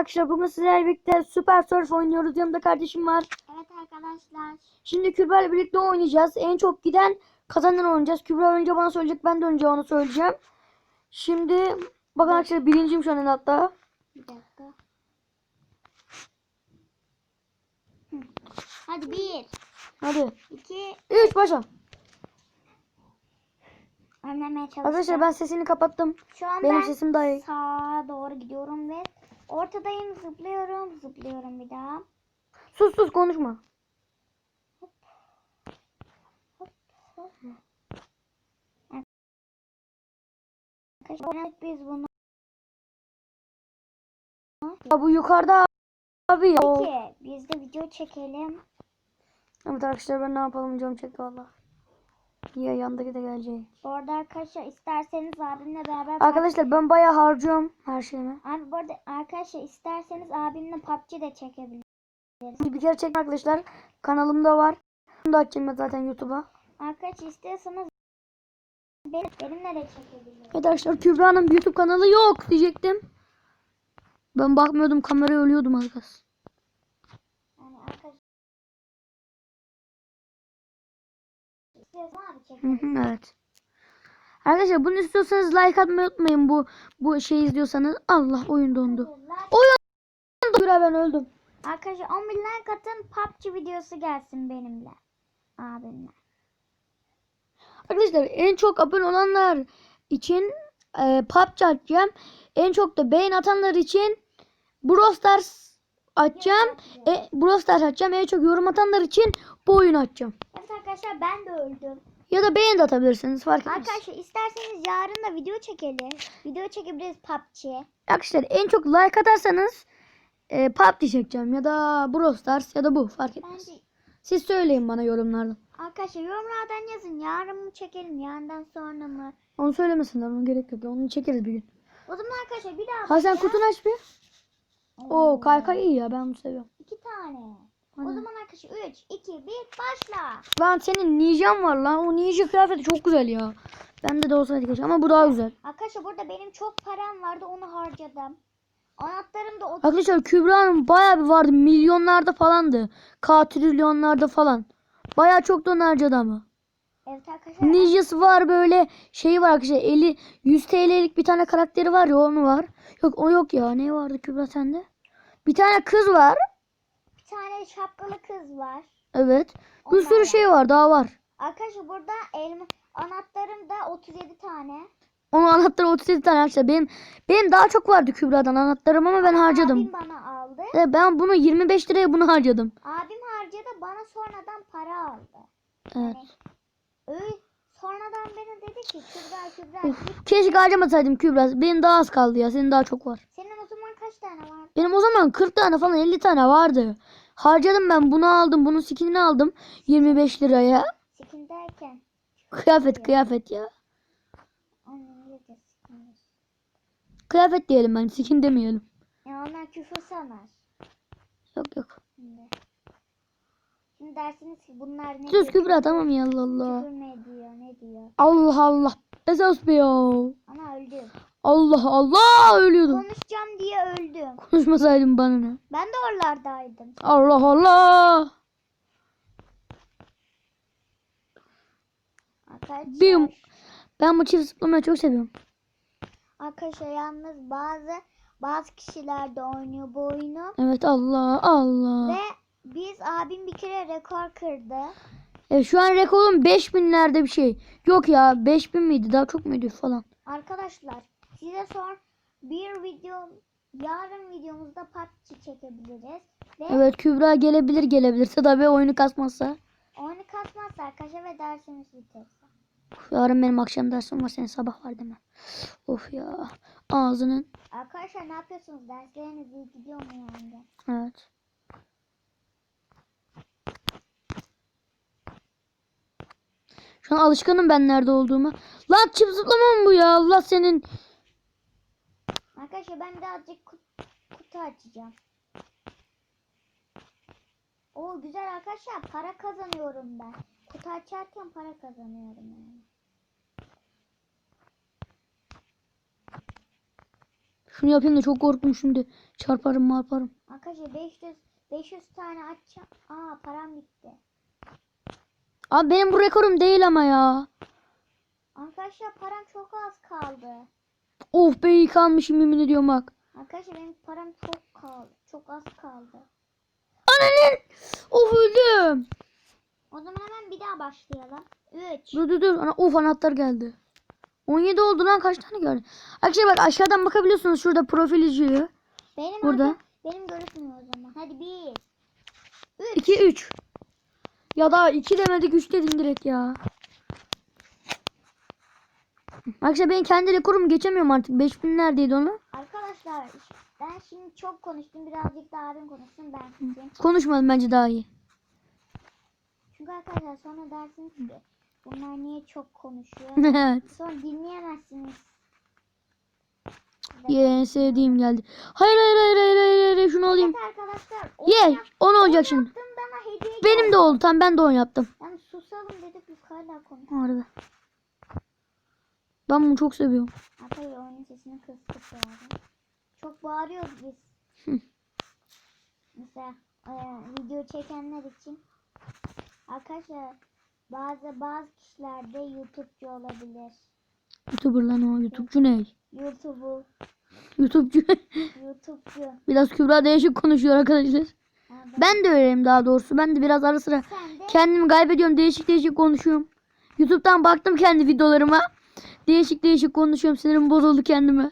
arkadaşlar bugün sizlerle birlikte Super Surf oynuyoruz. Yanımda kardeşim var. Evet arkadaşlar. Şimdi Kübra ile birlikte oynayacağız. En çok giden kazanan oynayacağız. Kübra önce bana söyleyecek ben de önce ona söyleyeceğim. Şimdi bakın arkadaşlar birinciyim şu an en hatta. Bir dakika. Hadi bir, Hadi. iki, 3 başla. önlemeye çalışacağım. Arkadaşlar ben sesini kapattım. Şu an Benim ben sesim daha iyi. sağa doğru gidiyorum ve ortadayım zıplıyorum zıplıyorum bir daha. Sus sus konuşma. Arkadaşlar biz bunu Ya bu yukarıda abi ya. Peki biz de video çekelim. Evet arkadaşlar ben ne yapalım canım çekti valla. Ya yandaki de gelecek. Bu arada arkadaşlar isterseniz abimle beraber Arkadaşlar ben bayağı harcıyorum her şeyimi. Abi bu arada arkadaşlar isterseniz abimle PUBG de çekebiliriz. Bir kere çekin arkadaşlar. Kanalımda var. Bunu da açacağım zaten YouTube'a. Arkadaşlar istiyorsanız benim, benimle de çekebilirsiniz. Evet arkadaşlar Kübra'nın YouTube kanalı yok diyecektim. Ben bakmıyordum kameraya ölüyordum az kalsın. Yani arkadaşlar istiyorsan abi Hı çekelim. hı, evet. Arkadaşlar bunu istiyorsanız like atmayı unutmayın bu bu şey izliyorsanız. Allah oyun dondu. Oyun dondu. Ben öldüm. Arkadaşlar 10 bin like atın PUBG videosu gelsin benimle. Abimle. Arkadaşlar en çok abone olanlar için e, PUBG açacağım. En çok da beğen atanlar için Brawl Stars açacağım. E, Brawl Stars açacağım. En çok yorum atanlar için bu oyunu açacağım. Evet arkadaşlar ben de öldüm. Ya da beğen de atabilirsiniz fark etmez. Arkadaşlar isterseniz yarın da video çekelim. Video çekebiliriz PUBG. Arkadaşlar en çok like atarsanız e, PUBG çekeceğim ya da Brawl Stars ya da bu fark etmez. Bence Siz söyleyin bana yorumlardan. arkadaşlar yorumlardan yazın. Yarın mı çekelim? Yarından sonra mı? Onu söylemesinler ona gerek yok. Onu çekeriz bir gün. O zaman arkadaşlar bir daha Ha sen bakacağız. kutunu aç bir. Oo kaykay iyi ya ben bunu seviyorum. İki tane. O zaman arkadaşlar 3, 2, 1 başla. Lan senin ninjan var lan. O ninja kıyafeti çok güzel ya. Bende de olsaydı keşke ama bu daha güzel. Arkadaşlar burada benim çok param vardı onu harcadım. Anahtarım da 30. Arkadaşlar Kübra'nın bayağı bir vardı. Milyonlarda falandı. K trilyonlarda falan. Bayağı çok da onu harcadı ama. Evet arkadaşlar. Ninjası var böyle şey var arkadaşlar. Eli 100 TL'lik bir tane karakteri var ya onu var. Yok o yok ya. Ne vardı Kübra sende? Bir tane kız var. Tane şapkalı kız var. Evet. Bir sürü şey var daha var. Arkadaşlar burada elma anahtarım da 37 tane. Onun anahtarı 37 tane arkadaşlar. Benim, benim daha çok vardı Kübra'dan anahtarım ama ben harcadım. Abim bana aldı. Evet, ben bunu 25 liraya bunu harcadım. Abim harcadı bana sonradan para aldı. Evet. Öyle sonradan bana dedi ki Kübra Kübra Uf, keşke harcamasaydım Kübra. Benim daha az kaldı ya. Senin daha çok var. senin o zaman kaç tane var? Benim o zaman 40 tane falan 50 tane vardı. Harcadım ben bunu aldım. Bunun skinini aldım. 25 liraya. Skin derken. Kıyafet kıyafet ya. Kıyafet diyelim ben. Skin demeyelim. Ya onlar küfür sanar. Yok yok. Şimdi. Şimdi dersiniz ki bunlar ne Sus diyor? Kübra tamam ya Allah Allah. Küfür ne diyor ne diyor. Allah Allah. Esas be ya. Ama öldüm. Allah Allah ölüyordum. Konuşacağım diye öldüm. Konuşmasaydım bana ne. Ben de oralardaydım. Allah Allah. Arkadaşlar, Bim. Ben bu çift zıplamayı çok seviyorum. arkadaşlar yalnız bazı bazı kişiler de oynuyor bu oyunu. Evet Allah Allah. Ve biz abim bir kere rekor kırdı. Evet, şu an rekorum 5000'lerde bir şey. Yok ya 5000 miydi daha çok muydu falan. Arkadaşlar size son bir video yarın videomuzda PUBG çekebiliriz. Ve Evet Kübra gelebilir gelebilirse tabii oyunu kasmazsa. oyunu kasmazsa arkadaşlar ve dersimiz biterse. Yarın benim akşam dersim var senin sabah var deme. Of ya ağzının. Arkadaşlar ne yapıyorsunuz? Dersleriniz iyi gidiyor mu yani? Evet. Şu an alışkanım ben nerede olduğuma. Lan çift zıplama mı bu ya Allah senin. Ben birazcık kut- kutu açacağım. O güzel arkadaşlar para kazanıyorum ben. Kutu açarken para kazanıyorum yani. Şunu yapayım da çok korktum şimdi. Çarparım marparım. Arkadaşlar 500 500 tane açacağım. Aa param bitti. Abi benim bu rekorum değil ama ya. Arkadaşlar param çok az kaldı. Of be iyi kalmışım yemin ediyorum bak. Arkadaşlar benim param çok kaldı. Çok az kaldı. Ananın. Of öldüm. O zaman hemen bir daha başlayalım. 3. Dur dur dur. Ana, of anahtar geldi. 17 oldu lan kaç tane geldi? Arkadaşlar bak aşağıdan bakabiliyorsunuz şurada profil yazıyor. Benim Burada. orada- benim görükmüyor o zaman. Hadi 1. 2 3. Ya da 2 demedik 3 dedin direkt ya. Arkadaşlar ben kendi rekorumu geçemiyorum artık. 5000 neredeydi onu? Arkadaşlar ben şimdi çok konuştum. Birazcık da abim konuşsun ben susayım. Konuşmadım bence daha iyi. Çünkü arkadaşlar sonra dersiniz ki bunlar niye çok konuşuyor. evet. Sonra dinleyemezsiniz. Ye sevdiğim geldi. Hayır hayır hayır hayır hayır, hayır. şunu alayım. Evet arkadaşlar. onu Ye yap- 10 olacak onu şimdi. yaptım bana hediye Benim geldi. de oldu. Tam ben de 10 yaptım. Yani susalım dedik biz hala konuşuyoruz. Orada. Ben bunu çok seviyorum. Arkadaşlar oyunun sesini kıstık yani. Çok bağırıyoruz biz. Mesela e, video çekenler için arkadaşlar bazı bazı kişiler de YouTube'cu olabilir. YouTuber lan o. YouTube'cu ne? YouTube'u, YouTube'cu. YouTube'cu. biraz Kübra değişik konuşuyor arkadaşlar. Ben de öyleyim daha doğrusu. Ben de biraz ara sıra de kendimi kaybediyorum. Değişik değişik konuşuyorum. YouTube'dan baktım kendi videolarıma. Değişik değişik konuşuyorum. Sinirim bozuldu kendime.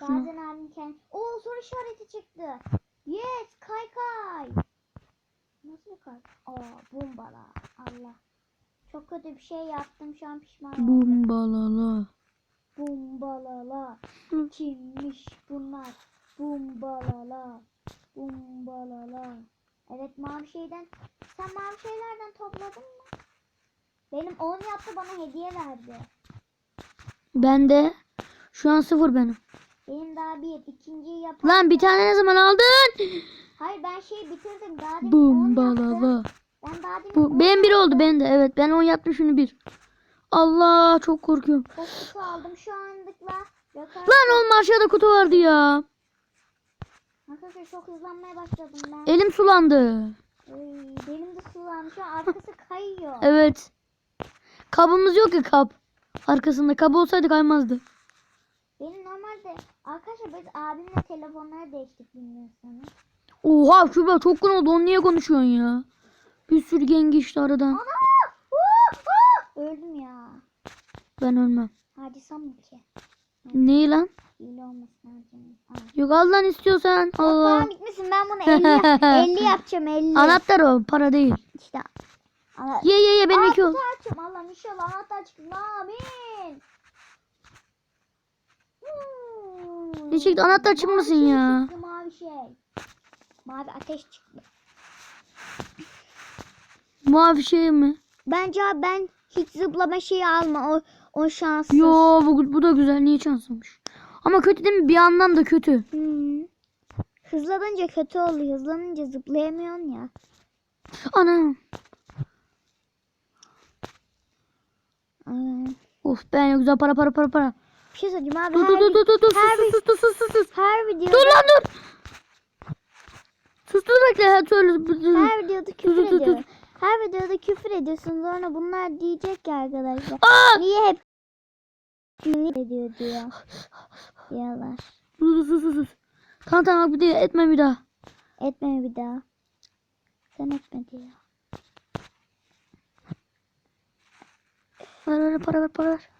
bazen abim kendi... Oo soru işareti çıktı. Yes kay kay. Nasıl kay? Aa bombala. Allah. Çok kötü bir şey yaptım şu an pişman oldum. Bumbalala. Hı. Kimmiş bunlar? Bumbalala. Bumbalala. Evet mavi şeyden. Sen mavi şeylerden topladın mı? Benim 10 yaptı bana hediye verdi. Ben de şu an sıfır benim. Benim daha bir. ikinciyi yap. Lan bir tane ne zaman aldın? Hayır ben şeyi bitirdim. Daha demin 10 yaptım. Bumbalala. Ben daha demin Bu, 10 benim bir oldu benim de. Evet ben 10 yaptım şimdi bir. Allah çok korkuyorum. Kutu aldım şu anlıkla. Lan oğlum aşağıda kutu vardı ya. Arkadaşlar çok hızlanmaya başladım ben. Elim sulandı. Ay, benim de sulandı. Şu an arkası kayıyor. Evet. Kabımız yok ya kap. Arkasında kap olsaydı kaymazdı. Benim normalde arkadaşlar biz abimle telefonları değiştik bilmiyorsanız. Oha Kübra çok gün oldu. Onu niye konuşuyorsun ya? Bir sürü gengi işte aradan. Ana! Öldüm ya. Ben ölmem. Hadisam mı ki? Neyi lan? İyi olmasın. Yok al lan istiyorsan. Allah. Param bitmesin ben bunu 50, yap- 50 yapacağım 50. Anahtar o para değil. İşte. Ana- Ye ye ye benim Aa, iki ol. kutu açacağım. Allah'ım inşallah anahtar çıksın. Amin. Hmm. Ne çıktı? Anahtar Mavi çıkmasın şey ya. Çıktı, mavi şey. Mavi ateş çıktı. Mavi şey mi? Bence abi ben hiç zıplama şeyi alma. O o şanssız. Yo bu, bu da güzel. Niye şanslıymış? Ama kötü değil mi? Bir yandan da kötü. Hmm. Hızlanınca kötü oluyor. Hızlanınca zıplayamıyorsun ya. Ana. Aa, Of ben güzel para para para para. bir şey söyleyeceğim abi. Dur dur dur dur dur dur her sus sus sus sus sus sus. her videoda Dur lan dur. Sus dur bekle. Ha, söyle. her videoda küfür dur, dur, dur. ediyor. Her videoda küfür ediyorsun. Sonra bunlar diyecek ki arkadaşlar. Aa! Niye hep küfür ediyor diyor. Diyorlar. Dur dur sus sus sus. Tamam tamam bir de etme bir daha. Etme bir daha. Sen etme diyor. Ver ver para ver para ver.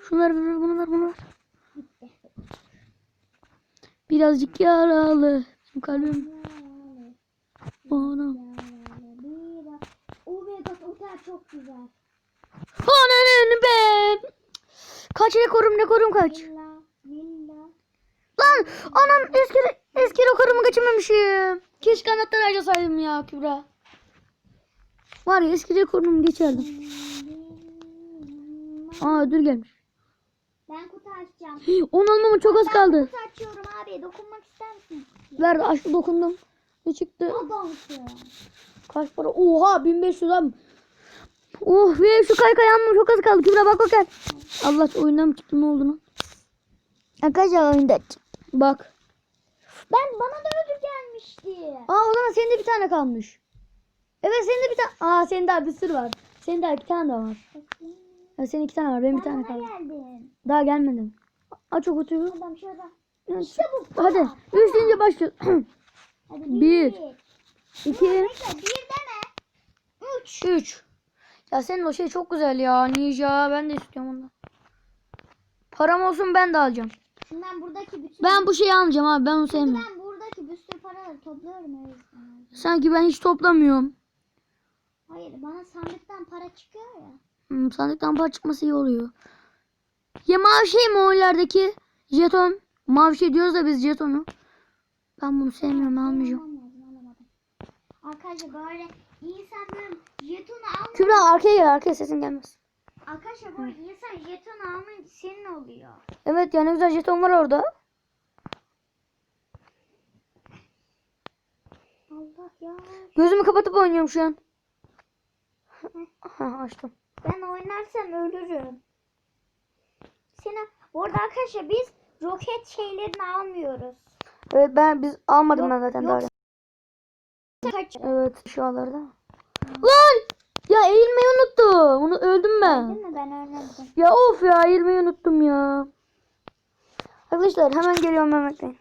Şunu ver bunu ver bunu ver. Birazcık yaralı. Şimdi kalbim. Ana. Omega otel çok güzel. Ananın be. Kaç rekorum rekorum kaç. Lan anam eski eski rekorumu geçememişim. Keşke anahtar harcasaydım ya Kübra. Var ya eski rekorumu geçerdim. Aa ödül gelmiş. Ben kutu açacağım. Onu almama çok az kaldı. Kutu açıyorum abi. Dokunmak ister misin? Ver aç dokundum. Ne çıktı? Adamsın. Kaç para? Oha 1500 am. Oh ve şu kaykay yanmıyor. Çok az kaldı. Kübra bak bak gel. Allah oyundan mı çıktı ne oldu lan? Arkadaşlar oyunda. Bak. Ben bana da ödül gelmişti. Aa o zaman senin de bir tane kalmış. Evet senin de bir tane. Aa senin daha bir sürü var. Senin daha iki tane daha var. Evet, senin iki tane var. Benim bir tane kaldı. Daha gelmedin. Aç o kutuyu. Adam şurada. Evet. İşte bu. Hadi. Üçüncü başlıyoruz. Hadi Bir. İki. Bir deme. Üç. Üç. Ya senin o şey çok güzel ya. Ninja. Ben de istiyorum onu. Param olsun ben de alacağım. Şimdi ben buradaki bütün... Ben bu şeyi almayacağım abi. Ben onu sevmiyorum. ben buradaki bir sürü paraları topluyorum. Sanki ben hiç toplamıyorum. Hayır bana sandıktan para çıkıyor ya. Hmm, sandıktan para çıkması iyi oluyor. Ya mavi şey mi o ilerideki? Jeton. Mavi şey diyoruz da biz jetonu. Ben bunu sevmiyorum almayacağım. Arkadaşlar böyle insanların jetonu almayı... Kübra arkaya gel arkaya sesin gelmez. Arkadaşlar böyle insan jeton almayınca senin oluyor. Evet ya ne güzel jeton var orada. Allah ya. Gözümü kapatıp oynuyorum şu an. Açtım. Ben oynarsam ölürüm. Seni bu arada arkadaşlar biz roket şeylerini almıyoruz. Evet ben biz almadım Yok, ben zaten daha. Kaç? Evet şu anlarda. Lan! Ya eğilmeyi unuttum. Onu öldüm ben. Değil mi? Ben ölmedim. Ya of ya eğilmeyi unuttum ya. Arkadaşlar hemen geliyorum hemen bekleyin.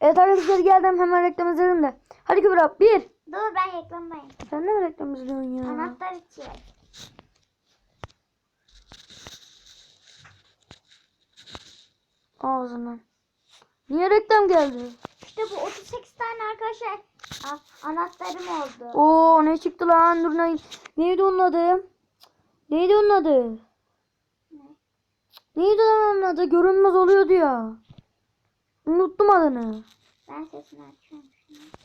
Evet arkadaşlar geldim hemen reklam izledim de. Hadi Kübra bir. Dur ben reklamdayım. Sen ne mi reklam izliyorsun ya? Anahtar için. Ağzından. Niye reklam geldi? İşte bu 38 tane arkadaşlar a- anahtarım oldu. Oo ne çıktı lan? Dur ne? Neydi onun adı? Neydi onun adı? Neydi lan onun adı? Görünmez oluyordu ya. Unuttum adını. Ben sesini açıyorum.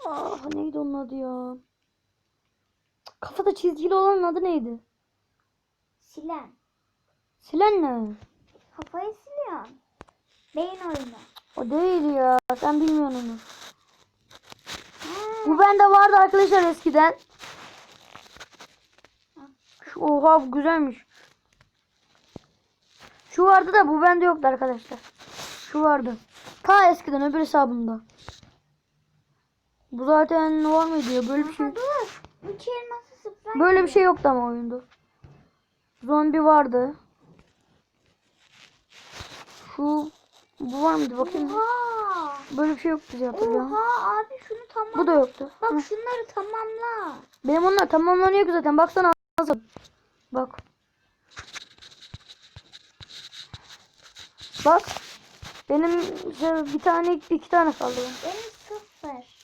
Ah neydi onun adı ya? Kafada çizgili olanın adı neydi? Silen. Silen ne? Kafayı siliyorum. Beyin oyunu. O değil ya. Sen bilmiyorsun onu. Ha, Bu bende vardı arkadaşlar eskiden. Şu- Oha bu güzelmiş. Şu vardı da bu bende yoktu arkadaşlar. Şu vardı. Ta eskiden öbür hesabımda. Bu zaten var mıydı ya böyle bir şey. dur. Elması. Böyle bir şey yoktu ama oyunda. Zombi vardı. Şu bu var mıydı bakayım. Oha. Böyle bir şey yoktu diye hatırlıyorum. Oha abi şunu tamam. Bu da yoktu. Bak Hı. şunları tamamla. Benim onlar tamamlanıyor ki zaten. Baksana nasıl. Bak. Bak. Benim bir tane iki tane kaldı. Benim sıfır.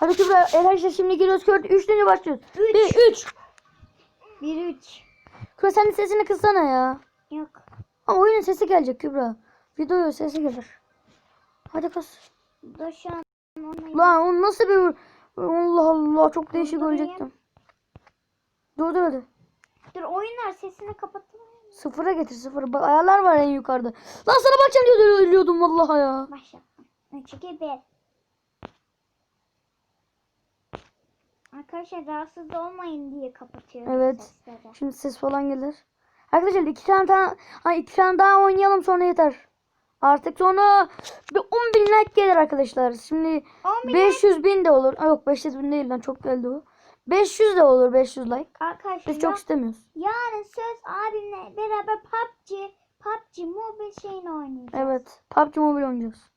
Hadi Kübra arkadaşlar şimdi giriyoruz. Kör üçüncü başlıyoruz. Üç. Bir, üç. Bir üç. Kübra sen de sesini kıssana ya. Yok. Ama oyunun sesi gelecek Kübra. Videoya sesi gelir. Hadi kız. Dur şu an Lan o nasıl bir... Allah Allah çok değişik ölecektim. Dur dur hadi. Dur oyunlar sesini kapatın. Sıfıra getir sıfıra. Bak ayarlar var en yukarıda. Lan sana bakacağım diye ölüyordum vallahi ya. Başlattım. 3 2 1. Arkadaşlar rahatsız olmayın diye kapatıyorum Evet. sesleri. Şimdi ses falan gelir. Arkadaşlar iki tane daha, ha, iki tane daha oynayalım sonra yeter. Artık sonra bir 10 bin like gelir arkadaşlar. Şimdi 10 bin 500 bin de olur. Aa, yok 500 bin değil lan çok geldi o. 500 de olur 500 like. Arkadaşlar Biz çok ya- istemiyoruz. yarın söz abimle beraber PUBG PUBG mobil şeyini oynayacağız. Evet. PUBG Mobile oynayacağız.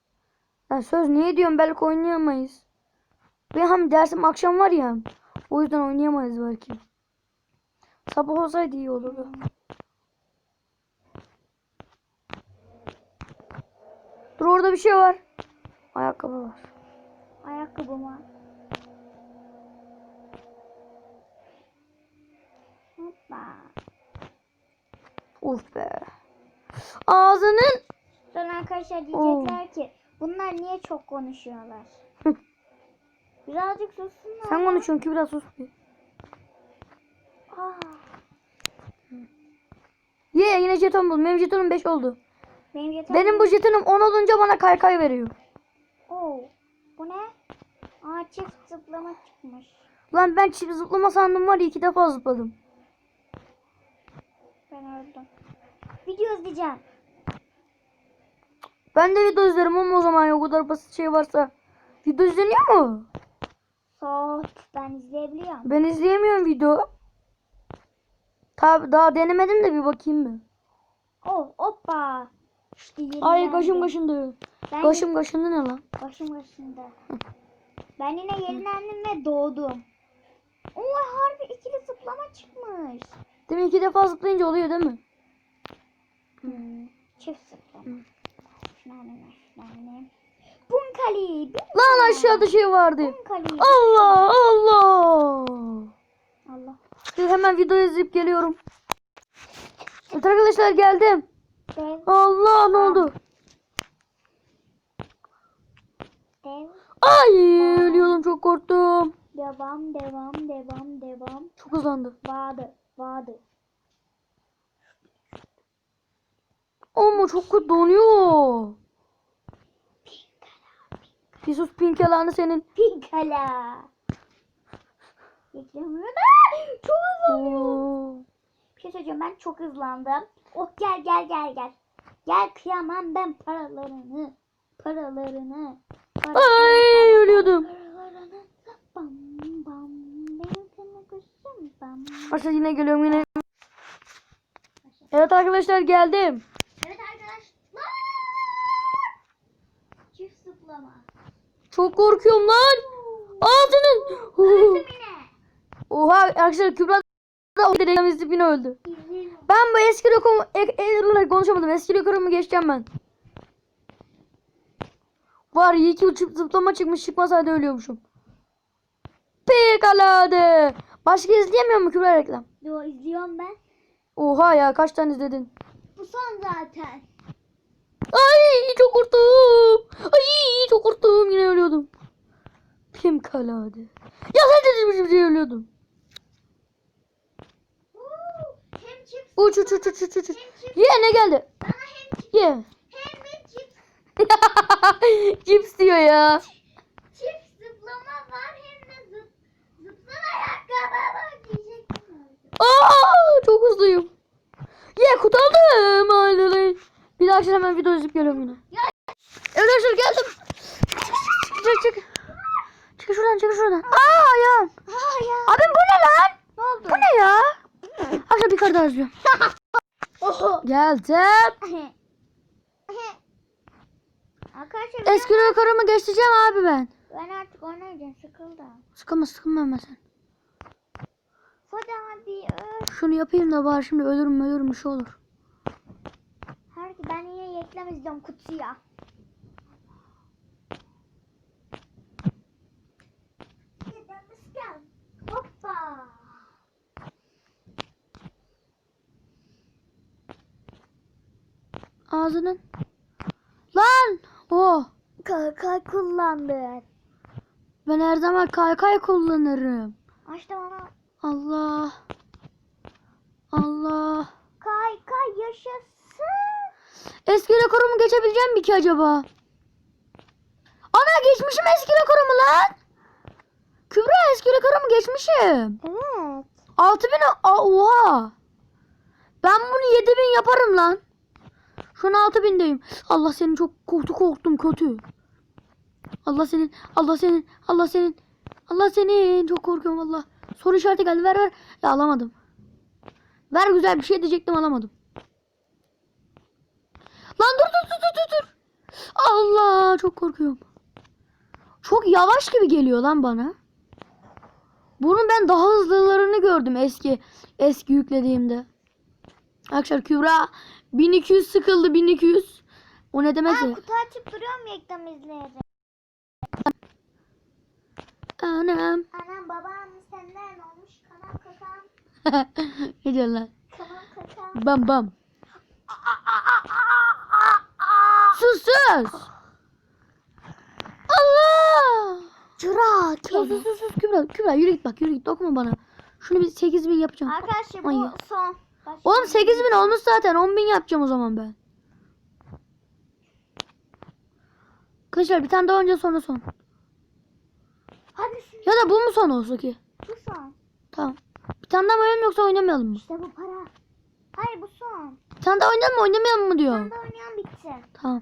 Yani söz niye diyorum belki oynayamayız. Benim hem dersim akşam var ya. O yüzden oynayamayız belki. Sabah olsaydı iyi olurdu. Dur orada bir şey var. Ayakkabı var. Ayakkabıma. Hoppa. Uf be. Ağzının. Sonra arkadaşlar diyecekler ki bunlar niye çok konuşuyorlar? Birazcık sussunlar. Sen konuşuyorsun ki biraz sus. Aa, Ye yine jeton buldum. Benim jetonum 5 oldu. benim yeter. Benim bu jetonum 10 olunca bana kaykay veriyor. Oo, bu ne? Aa çift zıplama çıkmış. Lan ben çift zıplama sandım var ya iki defa zıpladım. Ben öldüm. Video izleyeceğim. Ben de video izlerim ama o zaman ya o kadar basit şey varsa. Video izleniyor mu? Sot. Ben izleyebiliyorum. Ben izleyemiyorum video. Tabi daha denemedim de bir bakayım mı? Oh hoppa. İşte Ay kaşım kaşındı. Ben Kaşım kaşındı ne lan? Başım başında. Ben yine yenilendim ve doğdum. Oo harbi ikili zıplama çıkmış. Değil mi? İki defa zıplayınca oluyor değil mi? Hmm, Çift zıplama. Şuna ne şuna ne. Bunkali. Lan aşağıda şey vardı. Allah Allah. Allah. Dur hemen video izleyip geliyorum. Evet arkadaşlar geldim. Dev. Allah ne oldu? Dev. Ay ölüyordum çok korktum. Devam devam devam devam. Çok hızlandı. Vardı. Vardı. Ama çok kötü donuyor. Pisus pink yalanı senin. Pinkala. Beklemiyor. Çok hızlanıyor. Bir şey söyleyeceğim ben çok hızlandım. Oh gel gel gel gel. Gel kıyamam ben paralarını. Paralarını. paralarını, Ay ölüyordum. Paralarını. Bam bam. Benim sana kuşum bam. Arkadaşlar yine geliyorum yine. Evet arkadaşlar geldim. Evet arkadaşlar. Çift zıplama. Çok korkuyorum lan. Yine. Oha arkadaşlar Kübra da izleyip yine öldü. Ben bu eski rekomu e, e, konuşamadım. Eski rekorumu geçeceğim ben. Var iyi ki uçup zıplama çıkmış çıkmasaydı ölüyormuşum. Pekaladı. Başka izleyemiyor mu Kübra reklam? Yo izliyorum ben. Oha ya kaç tane izledin? Bu son zaten. Ay çok korktum. Ay çok korktum yine ölüyordum. Pim kaladı. Ya sen dedim şimdi ölüyordum. Hem çift Uç uç uç uç uç uç. Ye ne geldi? bana hem çift Ye. çift Cips diyor ya. zıplama var hem de zıp zıplayarak galiba diyecektim. Aa çok hızlıyım. Ye kurtardım. Hayır. Bir daha akşam hemen video izleyip geliyorum yine. Evet arkadaşlar geldim. Çık çık çık. Şuradan çık şuradan. Aa ayağım. Aa ya. Abim bu ne lan? Ne oldu? Bu ne ya? Akşam bir kar daha izliyorum. Geldim. Arkadaşlar ben, Eski rekorumu geçeceğim abi ben. ben artık oynayacağım sıkıldım. Sıkılma sıkılma hemen sen. Hadi abi. Şunu yapayım da bari şimdi ölürüm ölürüm bir şey olur. Her ben yine reklam izliyorum kutuya. Hoppa. Ağzının. Lan. Oh. Kaka kullandın. Ben her zaman kaykay kullanırım. Açtım ama. Allah. Allah. Kay kay yaşasın. Eski rekorumu geçebileceğim mi ki acaba? Ana geçmişim eski rekorumu lan. Kübra eski rekorumu geçmişim. Evet. 6000 Aa, oha. Ben bunu 7000 yaparım lan. Şu an 6000'deyim. Allah senin çok korktu korktum kötü. Allah senin, Allah senin, Allah senin, Allah senin. Çok korkuyorum Allah. Soru işareti geldi ver ver. Ya alamadım. Ver güzel bir şey diyecektim alamadım. Lan dur dur dur dur dur. Allah çok korkuyorum. Çok yavaş gibi geliyor lan bana. Bunun ben daha hızlılarını gördüm eski eski yüklediğimde. Arkadaşlar Kübra 1200 sıkıldı 1200. O ne demek Ben kutu açıp duruyorum reklam izleyerek. Anam. Anam babam senden olmuş kanal kakam. ne diyorsun lan? Kanal kakam. Bam bam. Sus sus. Allah. Çırak. Sus sus sus Kübra. Kübra yürü git bak yürü git dokunma bana. Şunu bir 8000 yapacağım. Arkadaşlar bu son. Başka Oğlum bir- 8000 olmuş zaten 10000 yapacağım o zaman ben. Arkadaşlar bir tane daha önce sonra son. Hadi şimdi Ya da bu mu son olsa ki? bu son. Tamam. Bir tane daha mı oynayalım yoksa oynamayalım mı? İşte bu para. Hayır bu son. Bir tane daha oynayalım mı oynamayalım mı diyor. Ben de oynayan bitti. Tamam.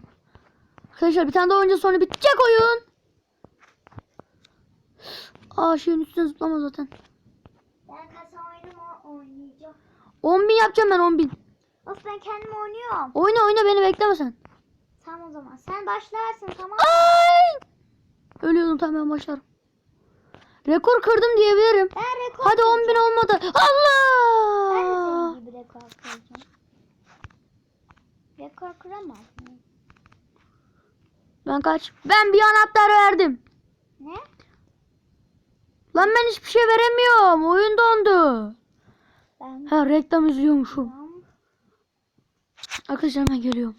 Arkadaşlar bir tane daha oynayacağız sonra bitecek oyun. Aa şeyin üstüne zıplama zaten. Ben kasa oyunu mu oynayacağım? 10 bin yapacağım ben 10 bin. Of ben kendim oynuyorum. Oyna oyna beni bekleme sen. Tamam o zaman. Sen başlarsın tamam mı? Ay! Ölüyordum tamam ben başlarım. Rekor kırdım diyebilirim. Ben rekor Hadi 10 bin olmadı. Ben Allah! senin gibi rekor kıracağım. Rekor kıramaz mı? Ben kaç? Ben bir anahtar verdim. Ne? Lan ben hiçbir şey veremiyorum. Oyun dondu. Ben Ha reklam izliyormuşum. tamam. Arkadaşlar ben geliyorum.